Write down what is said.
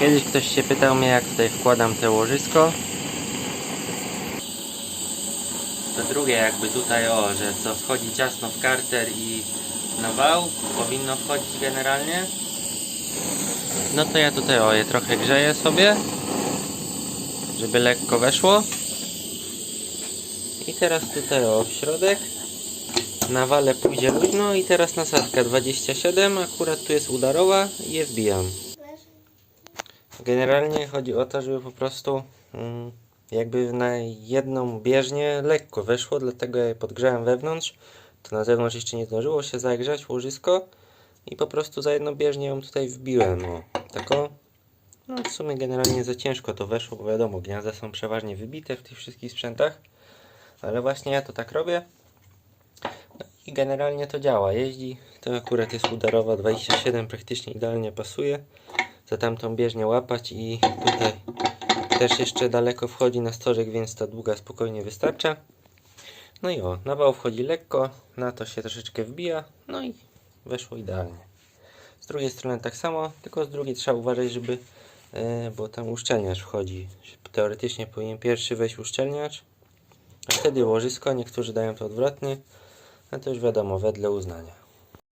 Kiedyś ktoś się pytał mnie, jak tutaj wkładam te łożysko. To drugie jakby tutaj, o, że co wchodzi ciasno w karter i na wał, powinno wchodzić generalnie. No to ja tutaj, o, je trochę grzeję sobie, żeby lekko weszło. I teraz tutaj, o, w środek. Na wale pójdzie luźno i teraz nasadka 27, akurat tu jest udarowa i je wbijam. Generalnie chodzi o to, żeby po prostu mm, jakby na jedną bieżnię lekko weszło, dlatego ja je podgrzałem wewnątrz. To na zewnątrz jeszcze nie zdążyło się zagrzać łożysko i po prostu za jedną bieżnię ją tutaj wbiłem. O, tako. No w sumie generalnie za ciężko to weszło, bo wiadomo, gniazda są przeważnie wybite w tych wszystkich sprzętach. Ale właśnie ja to tak robię. No I generalnie to działa, jeździ. To akurat jest udarowa 27, praktycznie idealnie pasuje. Za tamtą bieżnię łapać i tutaj też jeszcze daleko wchodzi na stożek, więc ta długa spokojnie wystarcza. No i o, na wał wchodzi lekko, na to się troszeczkę wbija, no i weszło idealnie. Z drugiej strony tak samo, tylko z drugiej trzeba uważać, żeby, e, bo tam uszczelniacz wchodzi. Teoretycznie powinien pierwszy wejść uszczelniacz, a wtedy łożysko, niektórzy dają to odwrotnie, a to już wiadomo, wedle uznania.